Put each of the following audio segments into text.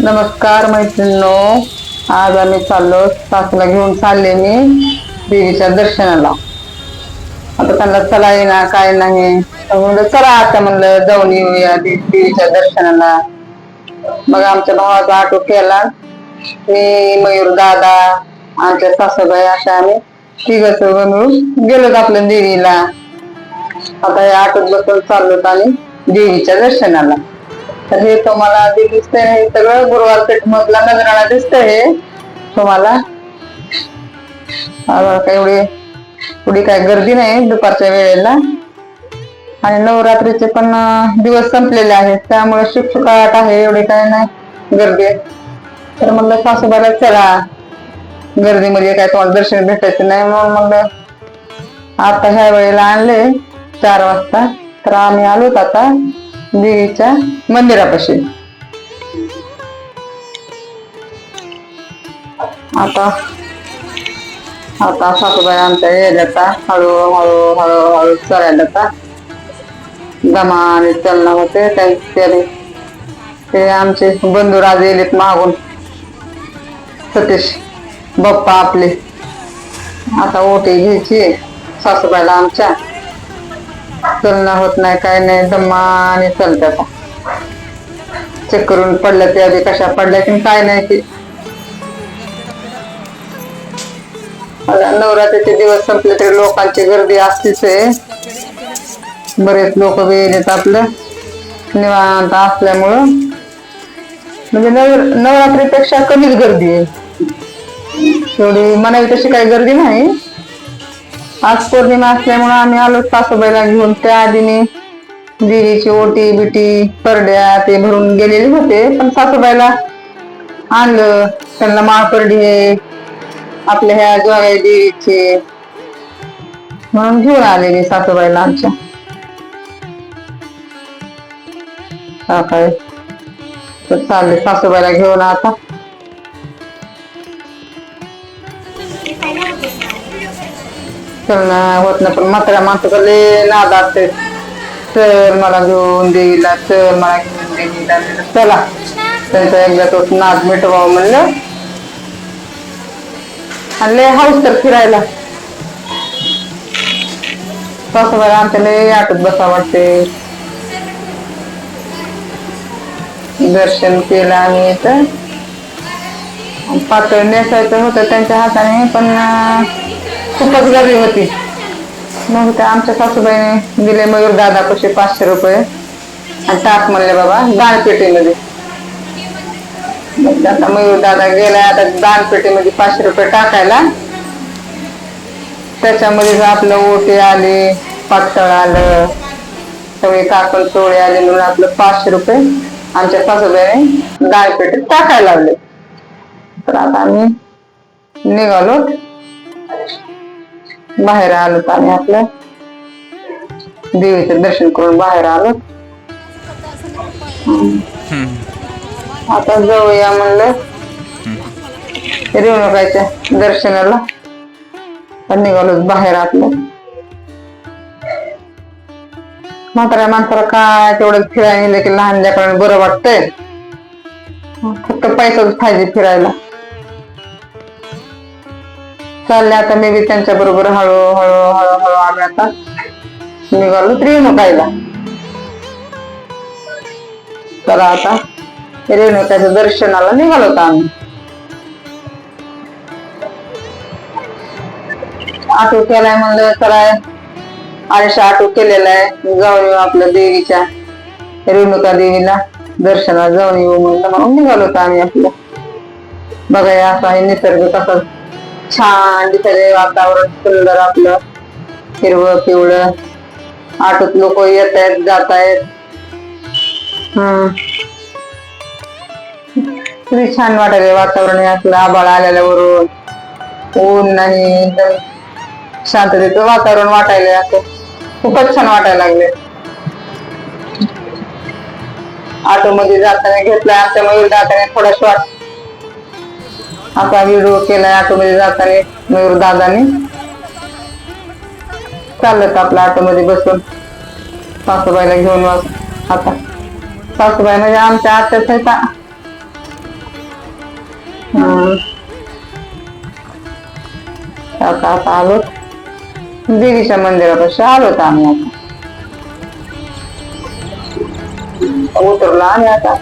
नमस्कार मैत्रिणीनो. आज आम्ही चाललो सासूला घेऊन चालले मी देवीच्या दर्शनाला. आता त्यांना चला येईना काय नाही. म्हणलं चला आता म्हणलं जाऊन येऊया देवीच्या दर्शनाला. मग आमच्या भावाचा ऑटो केला. मी मयूर दादा आमच्या सासूबाई अशा आम्ही तिघ मिळून गेलोत आपल्या देवीला. आता या ऑटोत बसून चाललो आणि देवीच्या दर्शनाला. तर हे तुम्हाला जे दिसतंय हे सगळं गुरुवार पेठ मधला नजराणा दिसतंय हे तुम्हाला. काय एवढी एवढी काय गर्दी नाही दुपारच्या वेळेला. आणि नवरात्रीचे पण दिवस संपलेले आहेत त्यामुळे शुकशुकाट आहे एवढे काय नाही गर्दी. तर म्हणलं सासूबाईला चला गर्दीमध्ये काय तुम्हाला दर्शन भेटायचं नाही म्हणून म्हणलं आता ह्या वेळेला आणले चार वाजता. तर आम्ही आलोत आता. देवीच्या मंदिरापाशी. आता आता सासूबाई आमच्या येत हळू हळू हळू हळू चढायला आता आणि चलना होते त्याने. ते आमचे बंधू राजे येलेत मागून. सतीश बाप्पा आपले. आता ओटी घ्यायची सासूबाईला आमच्या. चलना होत नाही काय नाही दमाने चलत्यात चेक करून पडल्या त्या आधी कशा पडल्या की काय नाही की नवरात्रीचे दिवस संपले तरी लोकांची गर्दी असतीच आहे. बरेच लोक येत आपलं. निवांत असल्यामुळं. म्हणजे नव नवरात्रीपेक्षा कमीच गर्दी आहे. एवढी म्हणावी तशी काही गर्दी नाही. आज पौर्णिमा असल्यामुळे आम्ही आलो सासूबाईला घेऊन. त्या आधीने देवीची ओटी बिटी परड्या ते भरून गेलेले होते. पण सासूबाईला आणलं. त्यांना माळपरडी हे आपल्या ह्या जोगाई देवीचे म्हणून घेऊन आलेले सासूबाईला आमच्या. हा काय तर चालले सासूबाईला घेऊन आता. चलना होत नाही. पण म्हाताऱ्या माणसाकडे नाद असते चल मला घेऊन देवीला चल मला घेऊन देवीला चला. त्यांचा एकदा तो नाद मिटवा म्हणलं. आणि लय हाऊस तर फिरायला. सासूबाई आमच्या लय आटत बसा वाटते दर्शन केलं आम्ही इथं. पातळ नेसायचं होतं त्यांच्या हाताने पण खूपच गर्दी होती. मग त्या आमच्या सासूबाईने दिले मयूर दादा कसे पाचशे रुपये. आणि टाक म्हणले बाबा दानपेटीमध्ये. मग आता मयूर दादा गेलाय आता दानपेटीमध्ये पाचशे रुपये टाकायला. त्याच्यामध्ये जर आपलं ओटे आले पातळ आलं सगळे काकण चोळे आले म्हणून आपलं पाचशे रुपये आमच्या सासूबाईने दानपेटीत टाकायला लावले. तर आता आम्ही निघालो. बाहेर आलो आम्ही आपलं देवीचं दर्शन करून बाहेर आलो. आता जाऊया म्हणलं रेणुकाच्या दर्शनाला. तर निघालो बाहेर आपलं म्हाताऱ्या माणसाला काय तेवढं फिरायला की लहान लेकरांना बरं वाटतंय. फक्त पैसाच पाहिजे फिरायला. चालले आता मी बी त्यांच्या बरोबर हळूहळू हळूहळू आम्ही आता. निघालो रेणुकायला चला आता. रेणुकाच्या दर्शनाला निघालो होतो आम्ही. ऑटो केलाय म्हणलं चला. आयुष्य ऑटो केलेला आहे. जाऊन येऊ आपल्या देवीच्या रेणुका देवीला. दर्शनाला जाऊन येऊ म्हणलं म्हणून निघालो होतो आम्ही आपलं. बघा असा आहे निसर्ग कसं छान दिसतंय वातावरण सुंदर आपलं. हिरवं पिवळं. आटोत लोक येत आहेत जात आहेत. हम्म. किती छान वाटायला वातावरण हे असलं आबाळ आलेल्यावरून. ऊन नाही एकदम शांततेचं वातावरण वाटायला असं खूपच छान वाटायला लागले ऑटो मध्ये जाताना घेतलाय आमच्या मयूर जाताना थोडा शॉर्ट आता व्हिडिओ केलाय ऑटोमध्ये जाताना मयूर दादाने. चाललं आपल्या ऑटोमध्ये बसून. सासूबाईला घेऊन आता. सासूबाई म्हणजे आमच्या आत्याच आहेत हम्म. आता आता आलो. देवीच्या मंदिरापाशी आलो आम्ही आता. उतरलो आम्ही आता.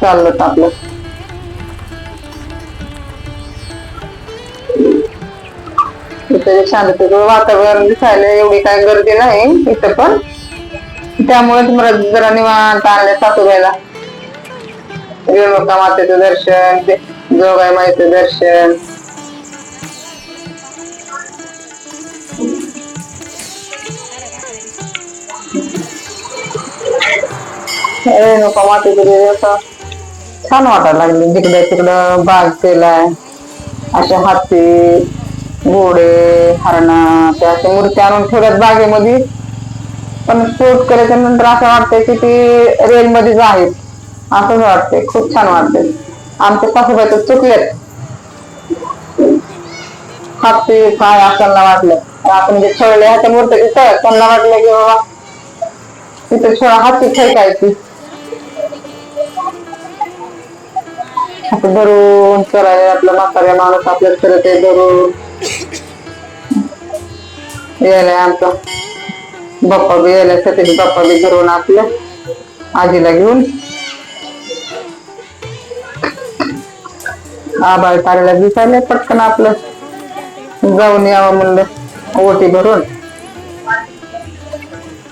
चाललं आपलं. इथे शांततेचं वातावरण दिसायला एवढी काय गर्दी नाही इथं पण. त्यामुळे तुम्हाला जरा निवांत आणले सासूबाईला. रेणुका मातेचं दर्शन जोगाई माईचं दर्शन. रेणुका मातेचं ते छान वाटायला लागले. जिकडे तिकडं बाग केलाय. अशा हाती घोडे हरणा त्या अशा मूर्ती आणून ठेवल्यात बागेमध्ये. पण शूट करायच्या नंतर असं वाटतंय की ती रेल मध्येच आहेत. असंच वाटतंय. खूप छान वाटतंय. आमच्या सासूबाई तर चुकलेत हाती काय असताना वाटलं. आपण जे ठेवले ह्याच्या मूर्ती तिथं त्यांना वाटलं की बाबा तिथे छोडा हाती ठेकायची धरून करायला आपलं म्हाताऱ्या माणूस आपल्या करत आहे धरून. यायला आमचा. बाप्पा बी यायला सतीश बाप्पा बी धरून आपल्या आजीला घेऊन. आबाळ तारेला दिसायला पटकन आपलं. जाऊन यावं म्हणलं ओटी भरून.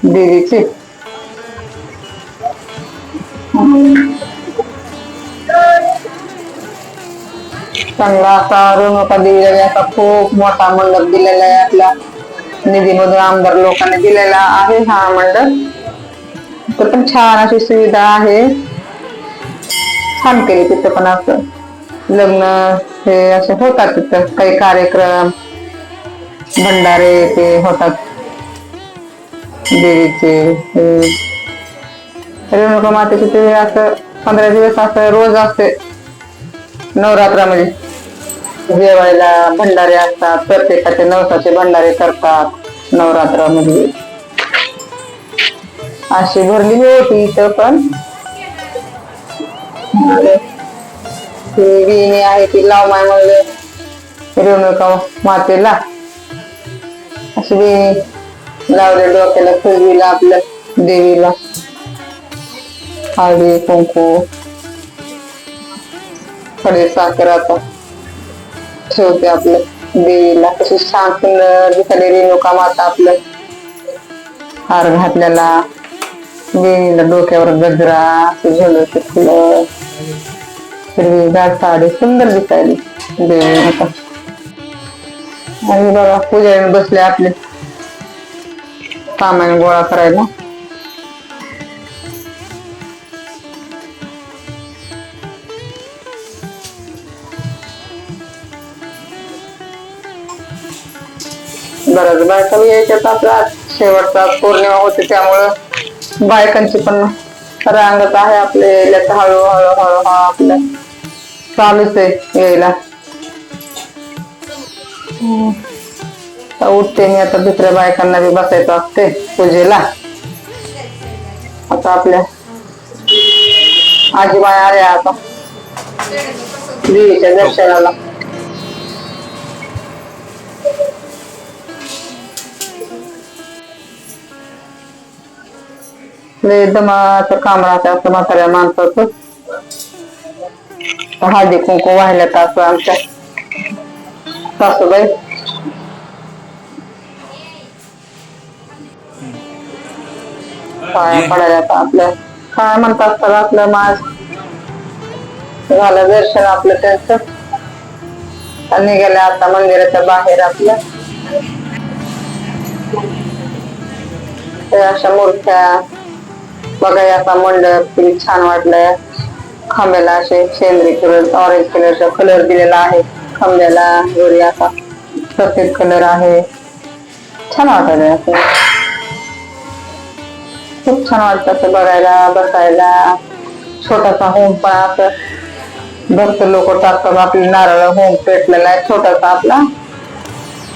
देवीची. चांगला असा रेणुका देवीला असा खूप मोठा मंडप दिलेला आहे आपला निधीमधून आमदार लोकांनी दिलेला आहे हा मंडप. तर पण छान अशी सुविधा आहे. छान केली तिथं पण असं. लग्न हे असे होतात तिथं काही कार्यक्रम भंडारे ते होतात. देवीचे रेणुका मातेचे ते असं पंधरा दिवस असं रोज असते. नवरात्रामध्ये. जेवायला भंडारे असतात प्रत्येकाचे नवसाचे भंडारे करतात नवरात्रामध्ये. अशी भरलेली होती इथं पण. ती विणी आहे ती लाव माय म्हणले. रेणुका मातेला. अशी विणी लावले डोक्याला फुलवीला आपल्या देवीला. हळदी कुंकू. थोडे साखर आता ठेवते आपलं देवीला. कशी शांत सुंदर रेणुका माता आपलं हार घातलेला देवीला डोक्यावर गजरा असं ते फुलं हिरवीगार साडी सुंदर दिसायली देवी आता. आणि बघा पूजा बसले आपले. सामान गोळा करायला. बऱ्याच बायका बी यायच्यात आपला शेवटचा पौर्णिमा होते त्यामुळं बायकांची पण रांगत आहे आपल्या यायला तर हळू हळू हळू हळू आपल्या चालूच आहे यायला. उठते मी आता दुसऱ्या बायकांना बी बसायचं असते पूजेला. आता आपल्या आजी बाय आल्या आता. देवीच्या दर्शनाला. दमाचं काम राहतं असं म्हाताऱ्या माणसाचं हळदी कुंकू वाहिल्या तर असं आमच्या सासूबाई पाया पडायला आपल्या काय म्हणतात तर आपलं माज झालं दर्शन आपलं त्यांचं आणि निघालं आता मंदिराच्या बाहेर आपल्या अशा मूर्त्या बघाय असा मंडप किती छान वाटलंय. खांब्याला असे सेंद्रिय कलर ऑरेंज कलरचा कलर दिलेला आहे. खांब्याला वरी असा सफेद कलर आहे. छान वाटत असं. खूप छान वाटतं असं बघायला बसायला. छोटासा होम पण असं. भक्त लोक टाकतात आपले नारळ होम पेटलेला आहे छोटासा आपला.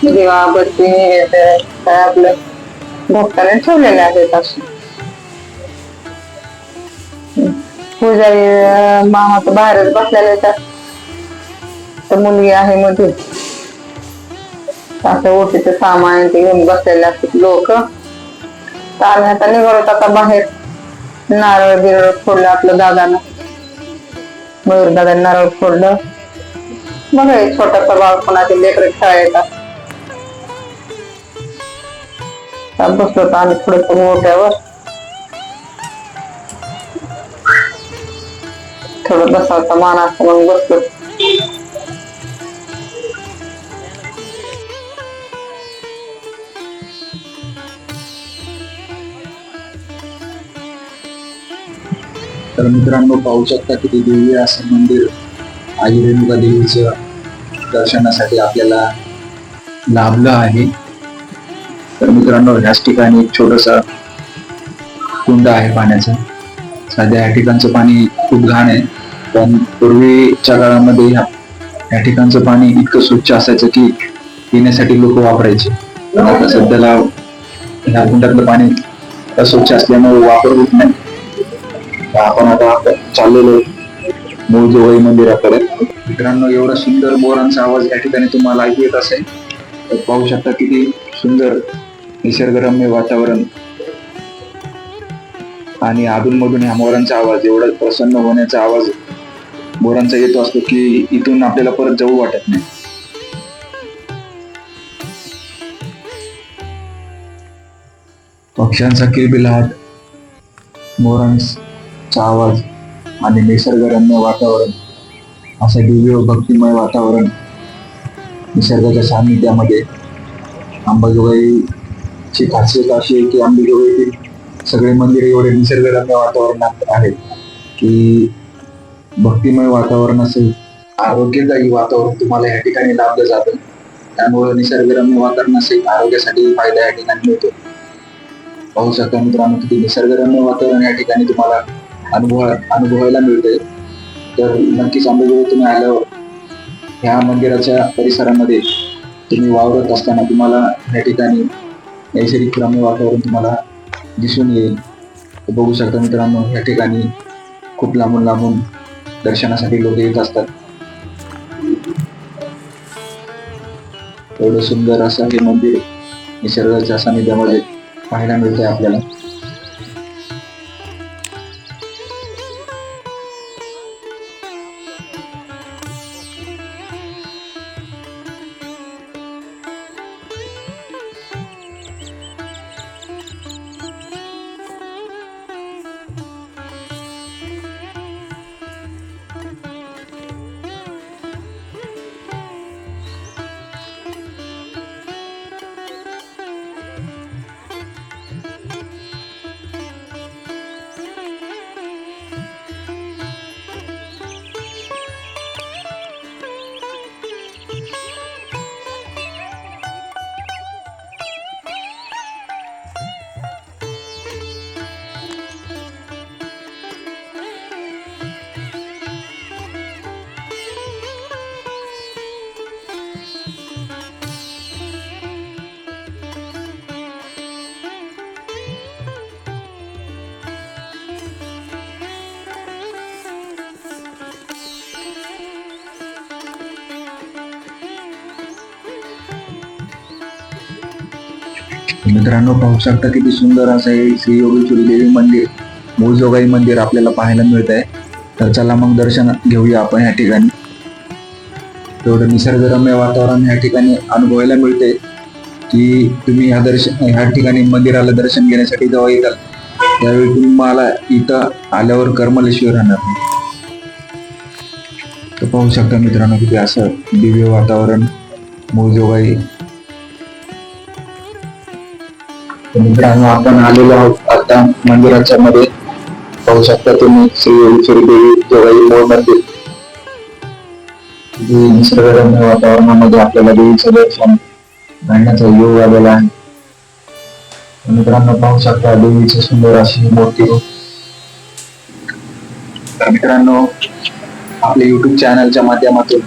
दिवा बत्ती काय आपलं. भक्ताने ठेवलेले आहेत असे. पूजारी मामाचं मामा तर बाहेरच बसलेले येतात तर मुलगी आहे मध्ये असं ओटीचं सामान ते घेऊन बसलेले असतात लोक. तर आम्ही आता निघालो आता बाहेर. नारळ बिरळ फोडलं आपलं दादानं. मयूर दादा नारळ फोडलं. बघा एक छोटासा बाळ कोणाचे लेकर खेळायचा बसलो होतो आम्ही थोडस मोठ्यावर. थोडं बसायचा मान असं मग बसलो. तर मित्रांनो पाहू शकता किती दिव्य असं मंदिर आई रेणुका देवीचं दर्शनासाठी आपल्याला लाभलं आहे. तर मित्रांनो ह्याच ठिकाणी एक छोटसा कुंड आहे पाण्याचं. सध्या या ठिकाणचं पाणी खूप घाण आहे. पण पूर्वीच्या काळामध्ये ह्या या ठिकाणचं पाणी इतकं स्वच्छ असायचं की पिण्यासाठी लोक वापरायचे. पण आता सध्याला ह्या कुंडातलं पाणी अस्वच्छ असल्यामुळे वापर होत नाही. आपण आता चाललेलो मूळ जवळ मंदिराकडे. मित्रांनो एवढा सुंदर बोरांचा आवाज या ठिकाणी तुम्हाला ऐकू येत असेल तर पाहू शकता किती सुंदर निसर्गरम्य वातावरण आणि अधूनमधून ह्या मोरांचा आवाज एवढा प्रसन्न होण्याचा आवाज बोरांचा येतो असतो की इथून आपल्याला परत जाऊ वाटत नाही. पक्ष्यांचा किलबिलाट मोरांचा आवाज आणि निसर्गरम्य वातावरण असं दिव्य भक्तिमय वातावरण निसर्गाच्या सान्निध्यामध्ये अंबाजोगाईची खासियत अशी आहे की अंबाजोगाईतील सगळे मंदिर एवढे निसर्गरम्य वातावरणात आहेत की भक्तिमय वातावरण असेल. आरोग्यदायी वातावरण तुम्हाला या ठिकाणी लाभलं जातं. त्यामुळे निसर्गरम्य वातावरण असेल आरोग्यासाठी फायदा या ठिकाणी मिळतो. पाहू शकता मित्रांनो किती निसर्गरम्य वातावरण या ठिकाणी तुम्हाला अनुभव अनुभवायला मिळते तर नक्कीच अंबाजोगाई तुम्ही आल्यावर ह्या मंदिराच्या परिसरामध्ये तुम्ही वावरत असताना तुम्हाला या ठिकाणी नैसर्गिक रम्य वातावरण तुम्हाला दिसून येईल. बघू शकता मित्रांनो या ठिकाणी खूप लांबून लांबून दर्शनासाठी लोक येत असतात. एवढं सुंदर असं हे मंदिर निसर्गाच्या सानिध्यामध्ये पाहायला मिळतंय आपल्याला. मित्रांनो पाहू शकता किती सुंदर असं हे श्री योगेश्वरी देवी मंदिर मूळजोगाई मंदिर आपल्याला पाहायला मिळत आहे तर चला मग दर्शन घेऊया आपण या ठिकाणी. तेवढं निसर्गरम्य वातावरण या ठिकाणी अनुभवायला मिळते की तुम्ही ह्या दर्शन ह्या ठिकाणी मंदिराला दर्शन घेण्यासाठी जेव्हा येताल त्यावेळी तुम्हाला इथं आल्यावर कर्मलेश्वर राहणार नाही. तर पाहू शकता मित्रांनो किती असं दिव्य वातावरण मूळजोगाई मित्रांनो आपण आलेलो आहोत आता मंदिराच्या मध्ये. पाहू शकता तुम्ही श्री देवी जोगाई मूळ मंदिर. निसर्गरम्य वातावरणामध्ये आपल्याला देवीचं दर्शन घडण्याचा योग आलेला आहे. मित्रांनो पाहू शकता देवीची सुंदर अशी मूर्ती. मित्रांनो आपल्या युट्यूब चॅनलच्या माध्यमातून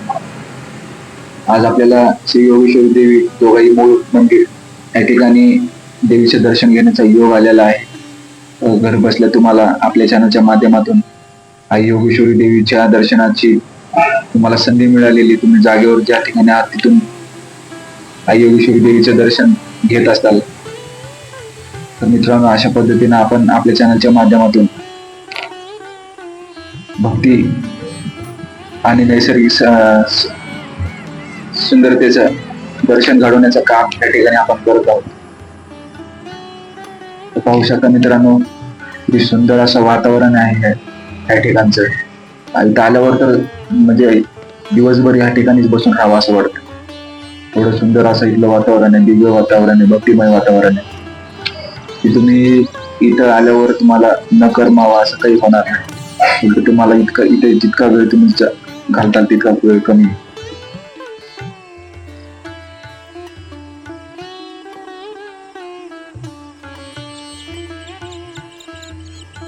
आज आपल्याला श्री योगेश्वरी देवी दोघाई मूळ मंदिर या ठिकाणी देवीचे दर्शन घेण्याचा योग आलेला आहे. घर बसल्या तुम्हाला आपल्या चॅनलच्या माध्यमातून आई योगेश्वरी देवीच्या दर्शनाची तुम्हाला संधी मिळालेली. तुम्ही जागेवर ज्या ठिकाणी आहात तिथून आई योगेश्वरी देवीचे दर्शन घेत असाल तर मित्रांनो अशा पद्धतीने आपण आपल्या चॅनलच्या माध्यमातून भक्ती आणि नैसर्गिक सुंदरतेचं दर्शन घडवण्याचं काम या ठिकाणी आपण करत आहोत. पाहू शकता मित्रांनो किती सुंदर असं वातावरण आहे या- ठिकाणचं. आणि आल्यावर तर म्हणजे दिवसभर या ठिकाणीच बसून राहावं असं वाटतं. थोडं सुंदर असं इथलं वातावरण आहे दिव्य वातावरण आहे भक्तिमय वातावरण आहे. की तुम्ही इथं आल्यावर तुम्हाला न करमावा असं काही होणार नाही. तुम्हाला इतका इथे जितका वेळ तुम्ही घालताल तितका वेळ कमी.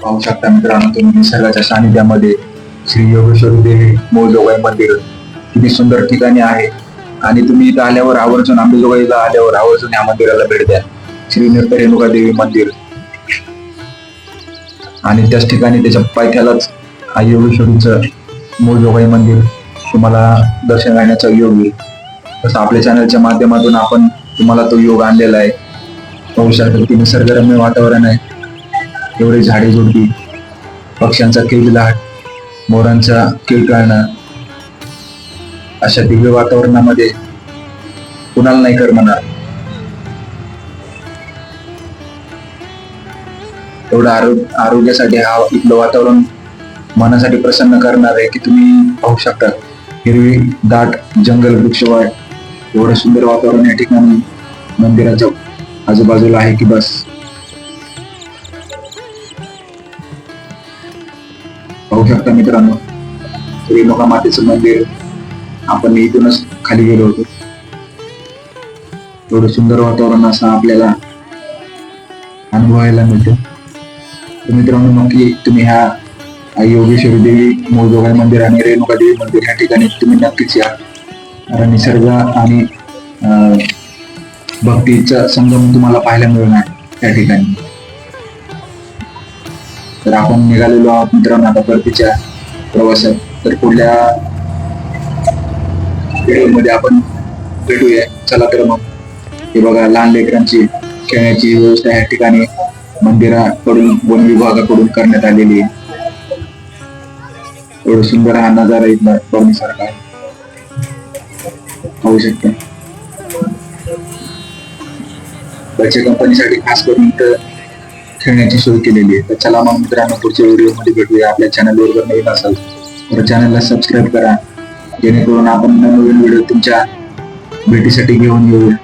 पाहू शकता मित्रांनो तुम्ही निसर्गाच्या सानिध्यामध्ये श्री योगेश्वरी देवी मोजोगाई मंदिर किती सुंदर ठिकाणी आहे. आणि तुम्ही इथं आल्यावर आवर्जून आंबेजोगाईला आल्यावर आवर्जून या मंदिराला भेट द्या. श्री नृत्य रेणुका देवी मंदिर. आणि त्याच ठिकाणी त्याच्या पायथ्यालाच आई योगेश्वरीचं मोजोगाई मंदिर. तुम्हाला दर्शन घेण्याचा योग येईल तसं आपल्या चॅनलच्या माध्यमातून आपण तुम्हाला तो योग आणलेला आहे. पाहू शकता की निसर्गरम्य वातावरण आहे. एवढे झाडे झुडपी पक्ष्यांचा किलबिलाट मोरांचा किलकाळणं अशा दिव्य वातावरणामध्ये कुणाला नाही म्हणा एवढं आरोग्य आरोग्यासाठी हा इथलं वातावरण मनासाठी प्रसन्न करणार आहे की तुम्ही पाहू शकता. हिरवी दाट जंगल वृक्षवाट एवढं सुंदर वातावरण या ठिकाणी मंदिराच्या आजूबाजूला आहे की बस. पाहू शकता मित्रांनो. रेणुका मातेचं मंदिर. आपण इथूनच खाली गेलो होतो. एवढं सुंदर वातावरण असं आपल्याला अनुभवायला मिळतं. तर मित्रांनो नक्की तुम्ही ह्या योगेश्वरी देवी मोजोगाई मंदिर आणि रेणुका देवी मंदिर ह्या ठिकाणी तुम्ही नक्कीच या. कारण निसर्ग आणि अं, भक्तीचा संगम तुम्हाला पाहायला मिळणार त्या ठिकाणी. तर आपण निघालेलो आहोत मित्रांनो आता परतीच्या प्रवासात. तर पुढल्या व्हिडिओमध्ये आपण भेटूया. चला तर मग. हे बघा लहान लेकरांची खेळण्याची व्यवस्था या ठिकाणी मंदिराकडून वन विभागाकडून करण्यात आलेली आहे. एवढं सुंदर हा नजारा इथला बघण्यासारखा आहे. पाहू शकता. बच्चे कंपनीसाठी खास करून तर खेळण्याची सोय केलेली आहे. तर चला मग मित्रांनो पुढच्या व्हिडिओमध्ये भेटूया. आपल्या चॅनलवर जर नवीन असाल तर चॅनलला सबस्क्राईब करा. जेणेकरून आपण नवीन व्हिडिओ तुमच्या भेटीसाठी घेऊन येऊया